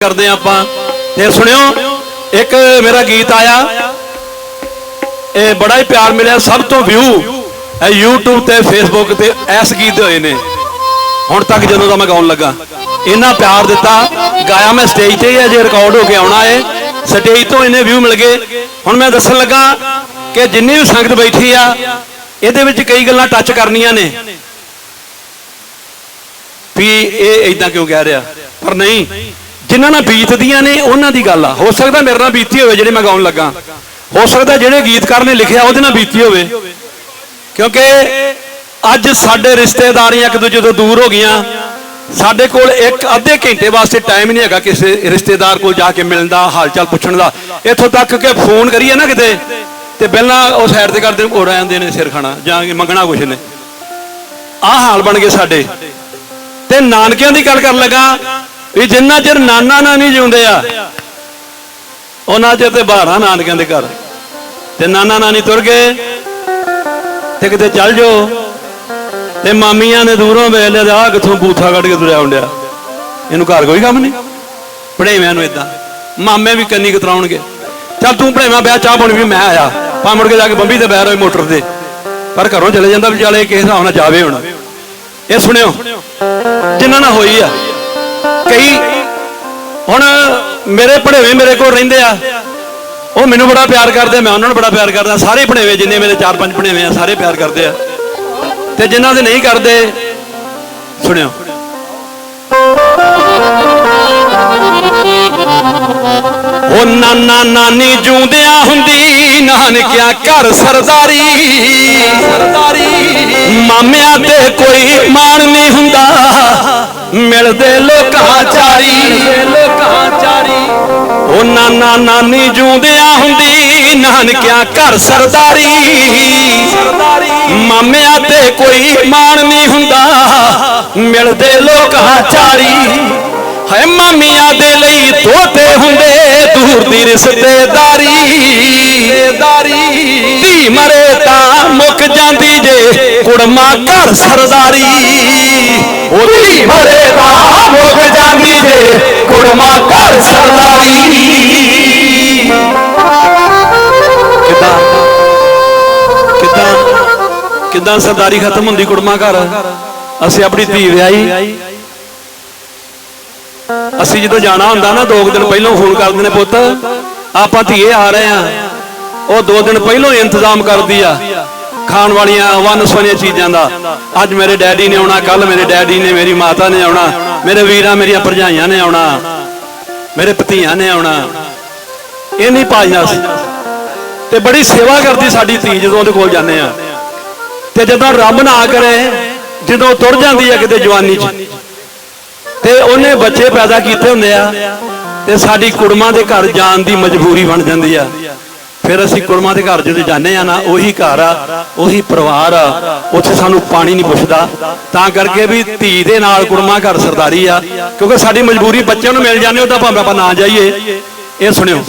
ਕਰਦੇ ਹਾਂ ਆਪਾਂ। ਤੇ ਸੁਣਿਓ, ਇੱਕ ਮੇਰਾ ਗੀਤ ਆਇਆ। ਇਹ ਬੜਾ ਹੀ ਪਿਆਰ ਮਿਲਿਆ, ਸਭ ਤੋਂ ਵਿਊ ਇਹ YouTube ਤੇ Facebook ਤੇ ਇਸ ਗੀਤ ਹੋਏ ਨੇ। ਹੁਣ ਤੱਕ ਜਦੋਂ ਦਾ ਮੈਂ ਗਾਉਣ ਲੱਗਾ, ਇੰਨਾ ਪਿਆਰ ਦਿੱਤਾ, ਗਾਇਆ ਮੈਂ ਸਟੇਜ ਤੇ ਹੀ ਅਜੇ ਰਿਕਾਰਡ ਹੋ ਕੇ ਆਉਣਾ ਏ ਸਟੇਜ ਤੋਂ ਇੰਨੇ ਵਿਊ ਮਿਲ ਗਏ। ਹੁਣ ਮੈਂ ਦੱਸਣ ਲੱਗਾ ਕਿ ਜਿੰਨੀ ਵੀ ਸੰਗਤ ਬੈਠੀ ਆ, ਇਹਦੇ ਵਿੱਚ ਕਈ ਗੱਲਾਂ ਟੱਚ ਕਰਨੀਆਂ ਨੇ। ਵੀ ਇਹ ਇਦਾਂ ਕਿਉਂ ਕਹਿ ਰਿਹਾ? ਪਰ ਨਹੀਂ ਜਿਨ੍ਹਾਂ ਨਾਲ ਬੀਤਦੀਆਂ ਨੇ, ਉਹਨਾਂ ਦੀ ਗੱਲ ਆ। ਹੋ ਸਕਦਾ ਮੇਰੇ ਨਾਲ ਬੀਤੀ ਹੋਵੇ, ਜਿਹੜੇ ਮੈਂ ਗਾਉਣ ਲੱਗਾ। ਹੋ ਸਕਦਾ ਜਿਹੜੇ ਗੀਤਕਾਰ ਨੇ ਲਿਖਿਆ, ਉਹਦੇ ਨਾਲ ਬੀਤੀ ਹੋਵੇ। ਕਿਉਂਕਿ ਅੱਜ ਸਾਡੇ ਰਿਸ਼ਤੇਦਾਰੀਆਂ ਇੱਕ ਦੂਜੇ ਤੋਂ ਦੂਰ ਹੋ ਗਈਆਂ। ਸਾਡੇ ਕੋਲ ਇੱਕ ਅੱਧੇ ਘੰਟੇ ਵਾਸਤੇ ਟਾਈਮ ਨਹੀਂ ਹੈਗਾ ਕਿਸੇ ਰਿਸ਼ਤੇਦਾਰ ਕੋਲ ਜਾ ਕੇ ਮਿਲਣ ਦਾ ਹਾਲ ਚਾਲ ਪੁੱਛਣ ਦਾ। ਇੱਥੋਂ ਤੱਕ ਕਿ ਫੋਨ ਕਰੀਏ ਨਾ ਕਿਤੇ, ਤੇ ਪਹਿਲਾਂ ਉਹ ਸਾਈਡ ਤੇ ਕਰਦੇ ਹੋ ਜਾਂਦੇ ਨੇ ਸਿਰ ਖਾਣਾ, ਜਾਂ ਮੰਗਣਾ ਕੁਛ ਨੇ। ਆਹ ਹਾਲ ਬਣ ਗਏ ਸਾਡੇ। ਤੇ ਨਾਨਕਿਆਂ ਦੀ ਗੱਲ ਕਰਨ ਲੱਗਾ ਵੀ ਜਿੰਨਾ ਚਿਰ ਨਾਨਾ ਨਾਨੀ ਜਿਉਂਦੇ ਆ, ਉਹਨਾਂ ਚਿਰ ਤੇ ਬਾਹਰਾਂ ਨਾਨਕਿਆਂ ਦੇ ਘਰ। ਤੇ ਨਾਨਾ ਨਾਨੀ ਤੁਰ ਗਏ ਤੇ ਕਿਤੇ ਚੱਲ ਜੋ ਤੇ ਮਾਮੀਆਂ ਨੇ ਦੂਰੋਂ ਵੇਖ ਲਿਆ ਆ ਕਿੱਥੋਂ ਬੂਥਾ ਕੱਢ ਕੇ ਤੁਰਿਆ ਹੁੰਦਿਆ ਇਹਨੂੰ ਘਰ ਕੋਈ ਕੰਮ ਨਹੀਂ? ਭੜੇਵਿਆਂ ਨੂੰ ਇਦਾਂ ਮਾਮੇ ਵੀ ਕੰਨੀ ਕਤਰਾਉਣਗੇ। ਚੱਲ ਤੂੰ ਪੜੇਵਾ ਵਿਆਹ ਚਾਹ ਪਾਣੀ ਵੀ ਮੈਂ ਆਇਆ। ਪਾ ਮੁੜ ਕੇ ਜਾ ਕੇ ਬੰਬੀ ਤੇ ਬੈਰ ਹੋਏ ਮੋਟਰ ਤੇ। ਪਰ ਘਰੋਂ ਚਲੇ ਜਾਂਦਾ ਵੀ ਚਾਲੇ ਕਿਸੇ ਹਿਸਾਬ ਨਾਲ ਜਾਵੇ ਹੁਣ। ਇਹ ਸੁਣਿਓ ਜਿਨ੍ਹਾਂ ਨਾਲ ਹੋਈ ਆ। ਕਈ ਹੁਣ ਮੇਰੇ ਭੜੇਵੇਂ ਮੇਰੇ ਕੋਲ ਰਹਿੰਦੇ ਆ। ਉਹ ਮੈਨੂੰ ਬੜਾ ਪਿਆਰ ਕਰਦੇ, ਮੈਂ ਉਹਨਾਂ ਨੂੰ ਬੜਾ ਪਿਆਰ ਕਰਦਾ। ਸਾਰੇ ਭਣੇਵੇਂ ਜਿੰਨੇ ਮੇਰੇ ਚਾਰ ਪੰਜ ਭਣੇਵੇਂ ਆ, ਸਾਰੇ ਪਿਆਰ ਕਰਦੇ ਆ। ਤੇ ਜਿਨ੍ਹਾਂ ਦੇ ਨਹੀਂ ਕਰਦੇ, ਸੁਣਿਓ। ਉਹ ਨਾਨਾ ਨਾਨੀ ਜੂੰਦਿਆਂ ਹੁੰਦੀ, ਨਾਨਕਿਆ ਘਰ ਸਰਦਾਰੀ। ਸਰਦਾਰੀ। ਮਾਮਿਆਂ ਤੇ ਕੋਈ ਮਾਣ ਨਹੀਂ ਹੁੰਦਾ। ਮਿਲਦੇ ਲੋਕਾਂ ਉਹ ਨਾਨੀ ਜੂੰਦਿਆਂ ਹੁੰਦੀ, ਨਾਨਕਿਆ ਘਰ ਸਰਦਾਰੀ। ਮਾਮਿਆਂ ਤੇ ਕੋਈ ਮਾਣ ਨਹੀਂ ਹੁੰਦਾ, ਮਿਲਦੇ ਲੋਕਾਂ ਚਾਰੀ ਹੈ ਮਾਮੀਆਂ ਦੇ ਲਈ ਤੋਤੇ ਹੁੰਦੇ, ਦੂਰ ਦੀ ਰਿਸ਼ਤੇਦਾਰੀ ਰਿਸ਼ਤੇਦਾਰੀ। ਧੀ ਮਰੇ ਤਾਂ ਮੁੱਕ ਜਾਂਦੀ ਜੇ, ਕੁੜਮਾ ਘਰ ਸਰਦਾਰੀ। ਉਹ ਮਰੇ ਤਾਂ ਮੁੱਕ ਜਾਂਦੀ ਜੇ ਕੁੜਮਾ ਘਰ ਸਰਦਾਰੀ ਕਿੱਦਾਂ? ਕਿੱਦਾਂ? ਕਿੱਦਾਂ ਸਰਦਾਰੀ ਖਤਮ ਹੁੰਦੀ ਕੁੜਮਾ ਘਰ? ਅਸੀਂ ਆਪਣੀ ਧੀ ਵਿਆਹੀ। ਅਸੀਂ ਜਦੋਂ ਜਾਣਾ ਹੁੰਦਾ ਨਾ, ਦੋ ਕੁ ਦਿਨ ਪਹਿਲਾਂ ਫੋਨ ਕਰਦੇ ਨੇ, ਪੁੱਤ, ਆਪਾਂ ਧੀਏ ਆ ਰਹੇ ਆ ਉਹ ਦੋ ਦਿਨ ਪਹਿਲਾਂ ਇੰਤਜ਼ਾਮ ਕਰਦੀ ਆ। ਖਾਣ ਵਾਲੀਆਂ ਵੰਨ ਸੁਵੰਨੀਆਂ ਚੀਜ਼ਾਂ ਦਾ। ਅੱਜ ਮੇਰੇ ਡੈਡੀ ਨੇ ਆਉਣਾ ਕੱਲ ਮੇਰੇ ਡੈਡੀ ਨੇ, ਮੇਰੀ ਮਾਤਾ ਨੇ ਆਉਣਾ, ਮੇਰੇ ਵੀਰਾਂ, ਮੇਰੀਆਂ ਭਰਜਾਈਆਂ ਨੇ ਆਉਣਾ, ਮੇਰੇ ਭਤੀਆਂ ਨੇ ਆਉਣਾ। ਇਹ ਨਹੀਂ ਪਾਜਣਾ ਸੀ। ਤੇ ਬੜੀ ਸੇਵਾ ਕਰਦੀ ਸਾਡੀ ਧੀ ਜਦੋਂ ਉਹਦੇ ਕੋਲ ਜਾਂਦੇ ਆ। ਤੇ ਜਦੋਂ ਰੱਬ ਨਾ ਕਰੇ, ਜਦੋਂ ਤੁਰ ਜਾਂਦੀ ਹੈ ਕਿਤੇ ਜਵਾਨੀ 'ਚ। ਤੇ ਉਹਨੇ ਬੱਚੇ ਪੈਦਾ ਕੀਤੇ ਹੁੰਦੇ ਆ, ਤੇ ਸਾਡੀ ਕੁੜਮਾਂ ਦੇ ਘਰ ਜਾਣ ਦੀ ਮਜਬੂਰੀ ਬਣ ਜਾਂਦੀ ਆ। ਫਿਰ ਅਸੀਂ ਕੁੜਮਾਂ ਦੇ ਘਰ ਜਦੋਂ ਜਾਂਦੇ ਆ ਨਾ ਉਹੀ ਘਰ ਆ ਉਹੀ ਪਰਿਵਾਰ ਆ ਉੱਥੇ ਸਾਨੂੰ ਪਾਣੀ ਨਹੀਂ ਪੁੱਛਦਾ। ਤਾਂ ਕਰਕੇ ਵੀ ਧੀ ਦੇ ਨਾਲ ਕੁੜਮਾਂ ਘਰ ਸਰਦਾਰੀ ਆ ਕਿਉਂਕਿ ਸਾਡੀ ਮਜਬੂਰੀ ਬੱਚਿਆਂ ਨੂੰ ਮਿਲ ਜਾਂਦੇ ਉਹ ਤਾਂ ਭਾਵੇਂ ਆਪਾਂ ਨਾ ਜਾਈਏ। ਇਹ ਸੁਣਿਓ।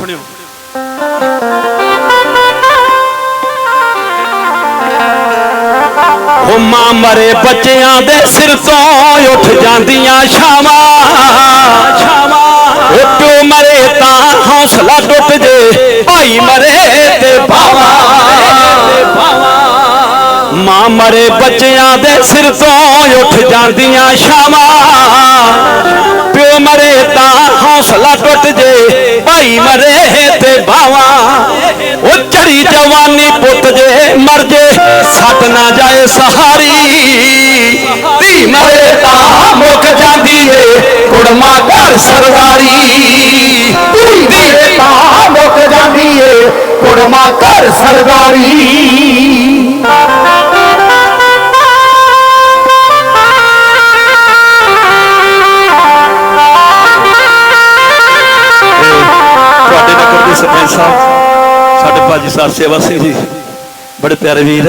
ਉਹ ਮਾਂ ਮਰੇ ਬੱਚਿਆਂ ਦੇ ਸਿਰ ਤੋਂ ਉੱਠ ਜਾਂਦੀਆਂ ਛਾਵਾਂ। ਛਾਵਾਂ। ਪਿਓ ਮਰੇ ਹੌਸਲਾ ਟੁੱਟ ਜੇ। ਭਾਈ ਮਰੇ ਤੇ ਭਾਵਾਂ। ਮਾਂ ਮਰੇ ਬੱਚਿਆਂ ਦੇ ਸਿਰ ਤੋਂ ਉੱਠ ਜਾਂਦੀਆਂ ਛਾਵਾਂ। ਪਿਓ ਮਰੇ ਤਾਂ ਹੌਸਲਾ ਟੁੱਟ ਜੇ। ਭਾਈ ਮਰੇ ਤੇ ਭਾਵਾਂ। ਉਹ ਚੜੀ ਜਵਾਨੀ ਪੁੱਤ ਜੇ ਮਰ ਜੇ। ਸੱਟ ਨਾ ਜਾਏ ਸਹਾਰੀ। ਧੀ ਮਰੇ ਤਾਂ ਮੁੱਕ ਜਾਂਦੀ ਏ। ਕੁੜਮਾ ਘਰ ਸਰਦਾਰੀ। ਧੀ ਏ ਕੁੜਮਾ ਸਰਦਾਰੀ। ਤੁਹਾਡੇ ਨਗਰ ਦੇ ਸਰਪੰਚ ਸਾਹਿਬ। ਸਾਡੇ ਭਾਜੀ ਸਾਹਿਬ ਸੇਵਾ ਸਿੰਘ ਜੀ, ਬੜੇ ਪਿਆਰੇ ਵੀਰ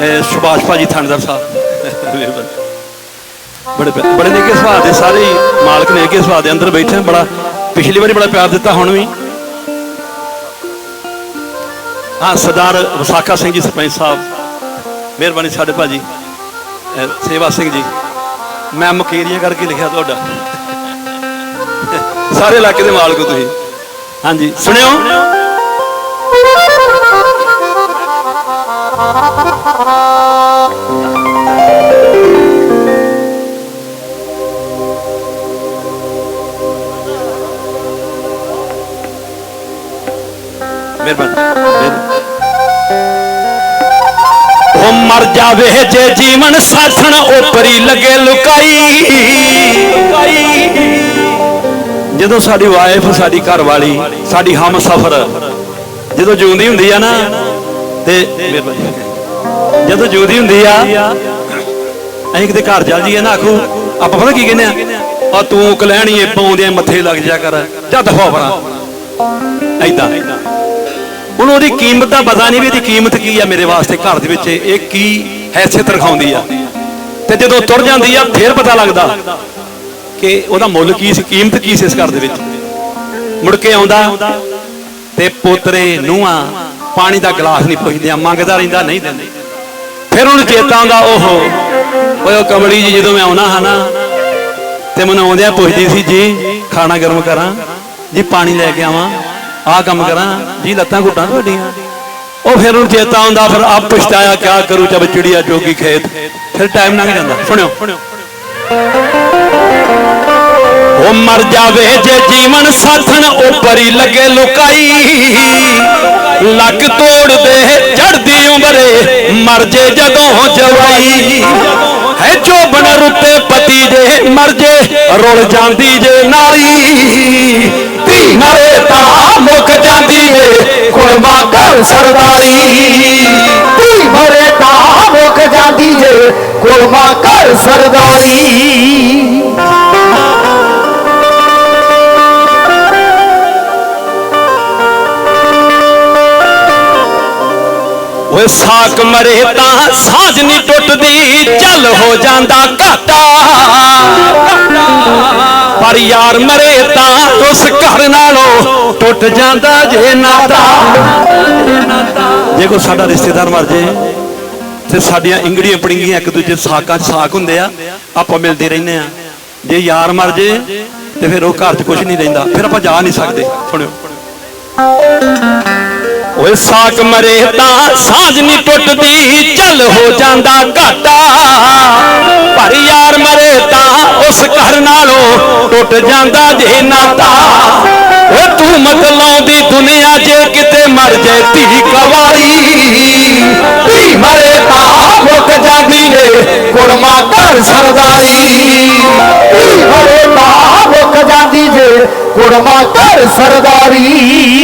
ਇਹ ਸੁਭਾਸ਼ ਭਾਜੀ ਥਾਣੇਦਾਰ ਸਾਹਿਬ। ਬੜੇ ਪਿਆ- ਬੜੇ ਨੇਕੇ ਸੁਭਾਅ ਦੇ, ਸਾਰੇ ਹੀ ਮਾਲਕ ਨੇਕੇ ਸੁਭਾਅ ਦੇ, ਅੰਦਰ ਬੈਠੇ ਨੇ, ਬੜਾ ਪਿਛਲੀ ਵਾਰੀ ਬੜਾ ਪਿਆਰ ਦਿੱਤਾ ਹੁਣ ਵੀ। ਹਾਂ, ਸਰਦਾਰ ਵਿਸਾਖਾ ਸਿੰਘ ਜੀ, ਸਰਪੰਚ ਸਾਹਿਬ, ਮਿਹਰਬਾਨੀ ਸਾਡੇ ਭਾਜੀ ਸੇਵਾ ਸਿੰਘ ਜੀ। ਮੈਂ ਮਕੇਰੀਆਂ ਕਰਕੇ ਲਿਖਿਆ ਤੁਹਾਡਾ। ਸਾਰੇ ਇਲਾਕੇ ਦੇ ਮਾਲਕ ਹੋ ਤੁਸੀਂ। ਹਾਂਜੀ, ਸੁਣਿਓ। ਮਿਹਰਬਾਨੀ ਉਹ ਮਰ ਜਾਵੇ ਜੇ ਜੀਵਨ ਸਾਥਣ ਉਪਰੀ ਲੱਗੇ ਲੁਕਾਈ। ਜਦੋਂ ਸਾਡੀ ਵਾਈਫ ਸਾਡੀ ਘਰ ਵਾਲੀ ਸਾਡੀ ਹਮ ਸਫਰ, ਜਦੋਂ ਜਿਉਂਦੀ ਹੁੰਦੀ ਆ ਨਾ, ਤੇ ਜਦੋਂ ਜਿਉਂਦੀ ਹੁੰਦੀ ਆ, ਅਸੀਂ ਕਿਤੇ ਘਰ ਚੱਲ ਜੀਏ ਨਾ, ਆਖੂ, ਆਪਾਂ ਪਤਾ ਕੀ ਕਹਿੰਦੇ ਆ? ਆ ਤੂੰ ਕਲਹਿਣੀਏ ਪਾਉਂਦੇ ਮੱਥੇ ਲੱਗ ਜਾ ਕਰ ਜਾ ਦਫਾ ਐਦਾਂ ਹੁਣ ਉਹਦੀ ਕੀਮਤ ਦਾ ਪਤਾ ਨਹੀਂ ਵੀ ਇਹਦੀ ਕੀਮਤ ਕੀ ਆ ਮੇਰੇ ਵਾਸਤੇ ਘਰ ਦੇ ਵਿੱਚ, ਇਹ ਕੀ ਹੈਸੀਅਤ ਰਖਾਉਂਦੀ ਆ। ਤੇ ਜਦੋਂ ਤੁਰ ਜਾਂਦੀ ਆ, ਫਿਰ ਪਤਾ ਲੱਗਦਾ ਕਿ ਉਹਦਾ ਮੁੱਲ ਕੀ ਸੀ, ਕੀਮਤ ਕੀ ਸੀ ਇਸ ਘਰ ਦੇ ਵਿੱਚ। ਮੁੜ ਕੇ ਆਉਂਦਾ ਤੇ ਪੋਤਰੇ ਨੂੰਹਾਂ ਪਾਣੀ ਦਾ ਗਲਾਸ ਨਹੀਂ ਪੁੱਛਦੇ ਮੰਗਦਾ ਰਹਿੰਦਾ, ਨਹੀਂ ਦਿੰਦੇ। ਫਿਰ ਉਹਨੂੰ ਚੇਤਾ ਆਉਂਦਾ, ਓਹੋ, ਓਏ ਉਹ ਕਮਲੀ ਜੀ, ਜਦੋਂ ਮੈਂ ਆਉਣਾ ਹਾਂ ਨਾ, ਤੇ ਮੈਨੂੰ ਆਉਂਦਿਆਂ ਪੁੱਛਦੀ ਸੀ, ਜੀ, ਖਾਣਾ ਗਰਮ ਕਰਾਂ, ਜੀ, ਪਾਣੀ ਲੈ ਕੇ ਆਵਾਂ। ਆਹ ਕੰਮ ਕਰਾਂ, ਜੀ ਲੱਤਾਂ ਘੁੱਟਾਂ ਤੁਹਾਡੀਆਂ। ਉਹ ਫਿਰ ਉਹਨੂੰ ਚੇਤਾ ਆਉਂਦਾ, ਫਿਰ ਆਪ ਪਛਤਾਇਆ ਕਿਆ ਕਰੂ ਜਬ ਚਿੜੀਆ ਜੋਗੀ ਖੇਤ। ਫਿਰ ਟਾਈਮ ਲੰਘ ਜਾਂਦਾ। ਸੁਣਿਓ। ਉਹ ਮਰ ਜਾਵੇ ਜੇ ਜੀਵਨ ਸਾਥਣ ਉਪਰੀ ਲੱਗੇ ਲੁਕਾਈ। ਲੱਕ ਤੋੜ ਦੇ ਚੜਦੀ ਉਮਰੇ, ਮਰ ਜੇ ਜਦੋਂ ਜਵਾਈ। ਹੈ ਜੋ ਰੁੱਤੇ ਪਤੀ ਜੇ ਮਰ ਜੇ, ਰੁਲ ਜਾਂਦੀ ਜੇ ਨਾਲੀ ਧੀ ਮਰੇ ਤਾਂ ਮੁੱਕ ਜਾਂਦੀ ਏ। ਕੁੜਮਾ ਘਰ ਸਰਦਾਰੀ ਧੀ ਮਰੇ ਤਾਂ ਮੁੱਕ ਜਾਂਦੀ ਏ। ਕੁਲਮਾ ਘਰ ਸਰਦਾਰੀ। ਓਏ ਸਾਕ ਮਰੇ ਤਾਂ ਸਾਜ ਨਹੀਂ ਟੁੱਟਦੀ ਚੱਲ ਹੋ ਜਾਂਦਾ ਘਾਟਾ। ਪਰ ਯਾਰ ਮਰੇ ਤਾਂ ਉਸ ਘਰ ਨਾਲੋਂ ਟੁੱਟ ਜਾਂਦਾ ਜੇ ਨਾਤਾ। ਜੇ ਕੋਈ ਸਾਡਾ ਰਿਸ਼ਤੇਦਾਰ ਮਰ ਜੇ ਤੇ ਸਾਡੀਆਂ ਇੰਗੜੀਆਂ ਪੜਿੰਗੀਆਂ ਇੱਕ ਦੂਜੇ ਸਾਕਾਂ 'ਚ ਸਾਕ ਹੁੰਦੇ ਆ, ਆਪਾਂ ਮਿਲਦੇ ਰਹਿੰਦੇ ਆ। ਜੇ ਯਾਰ ਮਰ ਜੇ ਤੇ ਫਿਰ ਉਹ ਘਰ 'ਚ ਕੁਝ ਨਹੀਂ ਰਹਿੰਦਾ, ਫਿਰ ਆਪਾਂ ਜਾ ਨਹੀਂ ਸਕਦੇ। ਸੁਣਿਓ। ਓਏ ਸਾਕ ਮਰੇ ਤਾਂ ਸਾਜ ਨਹੀਂ ਟੁੱਟਦੀ ਚੱਲ ਹੋ ਜਾਂਦਾ ਘਾਟਾ। ਪਰ ਯਾਰ ਮਰੇ ਤਾਂ ਉਸ ਘਰ ਨਾਲੋਂ ਟੁੱਟ ਜਾਂਦਾ ਜੇ ਨਾਤਾ ਓ ਤੂੰ ਮਤ ਲਾਉਂਦੀ ਦੁਨੀਆ ਜੇ ਕਿਤੇ ਮਰ ਜੇ ਧੀ ਕਵਾਰੀ। ਧੀ ਮਰੇ ਤਾਂ ਮੁੱਕ ਜਾਂਦੀ ਏ ਕੁਲਮਾ ਘਰ ਸਰਦਾਰੀ। ਧੀ ਮਰੇ ਤਾਂ ਮੁੱਕ ਜਾਂਦੀ ਜੇ ਕੁਲਮਾ ਘਰ ਸਰਦਾਰੀ।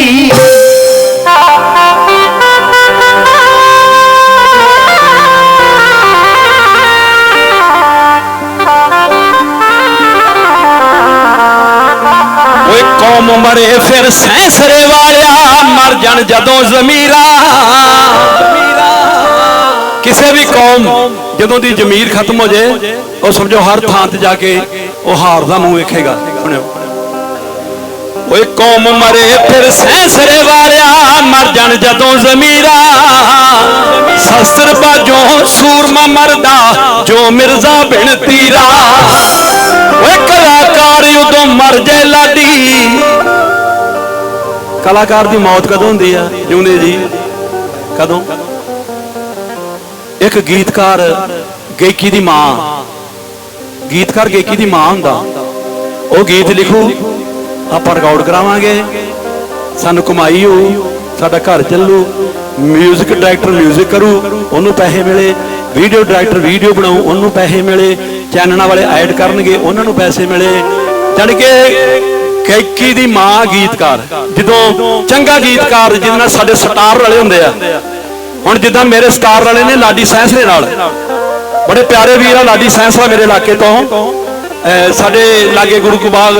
ਮਰੇ ਫਿਰ ਸੈਂਸਰੇ ਵਾਲਿਆ ਮਰ ਜਾਣ ਜਦੋਂ ਜ਼ਮੀਰਾ। ਕਿਸੇ ਵੀ ਕੌਮ ਜਦੋਂ ਦੀ ਜ਼ਮੀਰ ਖਤਮ ਹੋ ਜੇ, ਉਹ ਸਮਝੋ ਹਰ ਥਾਂ ਤੇ ਜਾ ਕੇ ਉਹ ਹਾਰ ਦਾ ਮੂੰਹ ਵੇਖੇਗਾ। ਓਏ ਕੌਮ ਮਰੇ ਫਿਰ ਸੈਂਸਰੇ ਵਾਲਿਆ ਮਰ ਜਾਣ ਜਦੋਂ ਜ਼ਮੀਰਾ। ਸ਼ਸਤਰ ਬਾਜੋਂ ਸੂਰਮਾ ਮਰਦਾ ਜੋ ਮਿਰਜ਼ਾ ਬਿਨ ਤੀਰਾ। ਓਏ ਕਲਾਕਾਰ ਉਦੋਂ ਮਰ ਜੇ ਲਾਡੀ ਕਲਾਕਾਰ ਦੀ ਮੌਤ ਕਦੋਂ ਹੁੰਦੀ ਆ ਜਿਉਂਦੇ ਜੀ ਕਦੋਂ ਇੱਕ ਗੀਤਕਾਰ ਗਾਇਕੀ ਦੀ ਮਾਂ ਗੀਤਕਾਰ ਗਾਇਕੀ ਦੀ ਮਾਂ ਹੁੰਦਾ ਉਹ ਗੀਤ ਲਿਖੂ ਆਪਾਂ ਰਿਕਾਰਡ ਕਰਾਵਾਂਗੇ ਸਾਨੂੰ ਕਮਾਈ ਹੋਊ ਸਾਡਾ ਘਰ ਚੱਲੂ 뮤직 ਡਾਇਰੈਕਟਰ 뮤직 ਕਰੂ ਉਹਨੂੰ ਪੈਸੇ ਮਿਲੇ ਵੀਡੀਓ ਡਾਇਰੈਕਟਰ ਵੀਡੀਓ ਬਣਾਉ ਉਹਨੂੰ ਪੈਸੇ ਮਿਲੇ ਚੈਨਲਾਂ ਵਾਲੇ ਐਡ ਕਰਨਗੇ ਉਹਨਾਂ ਨੂੰ ਪੈਸੇ ਮਿਲੇ ਜਾਣੀ ਕਿ ਗਾਇਕੀ ਦੀ ਮਾਂ ਗੀਤਕਾਰ। ਜਦੋਂ ਚੰਗਾ ਗੀਤਕਾਰ ਜਿਹਦੇ ਨਾਲ ਸਾਡੇ ਸਟਾਰ ਵਾਲੇ ਹੁੰਦੇ ਆ। ਹੁਣ ਜਿੱਦਾਂ ਮੇਰੇ ਸਟਾਰ ਵਾਲੇ ਨੇ ਲਾਡੀ ਸੈਂਸਲੇ ਨਾਲ। ਬੜੇ ਪਿਆਰੇ ਵੀਰ ਆ ਲਾਡੀ ਸੈਂਸਲਾ ਮੇਰੇ ਇਲਾਕੇ ਤੋਂ। ਸਾਡੇ ਲਾਗੇ ਗੁਰੂ ਕੁਬਾਗ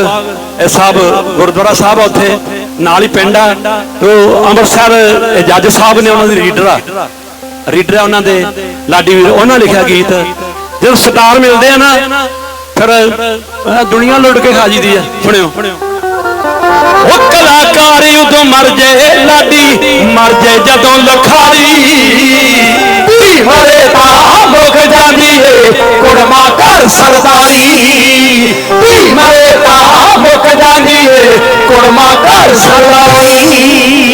ਸਾਹਿਬ, ਗੁਰਦੁਆਰਾ ਸਾਹਿਬ ਆ ਉੱਥੇ। ਨਾਲ ਹੀ ਪਿੰਡ ਆ। ਤੇ ਉਹ ਅੰਮ੍ਰਿਤਸਰ ਜੱਜ ਸਾਹਿਬ ਨੇ ਉਹਨਾਂ ਦੀ ਰੀਡਰ ਆ। ਰੀਡਰ ਆ ਉਹਨਾਂ ਦੇ, ਲਾਡੀ ਵੀਰ। ਉਹਨਾਂ ਲਿਖਿਆ ਗੀਤ। ਜਦੋਂ ਸਟਾਰ ਮਿਲਦੇ ਆ ਨਾ, ਫਿਰ ਅਹ ਦੁਨੀਆ ਲੁੱਟ ਕੇ ਖਾ ਜੀਦੀ ਆ। ਸੁਣਿਓ। ਉਹ ਕਲਾਕਾਰ ਉਦੋਂ ਮਰ ਜੇ ਲਾਡੀ, ਮਰ ਜੇ ਜਦੋਂ ਲਖਾਰੀ। ਧੀ ਧੀ ਮਰੇ ਤਾਂ ਮੁੱਕ ਜਾਂਦੀ ਏ, ਕੁੜਮਾ ਕਰ ਸਰਦਾਰੀ। ਧੀ ਮਰੇ ਤਾਂ ਮੁੱਕ ਜਾਂਦੀ ਏ, ਕੁੜਮਾ ਘਰ ਸਰਦਾਰੀ।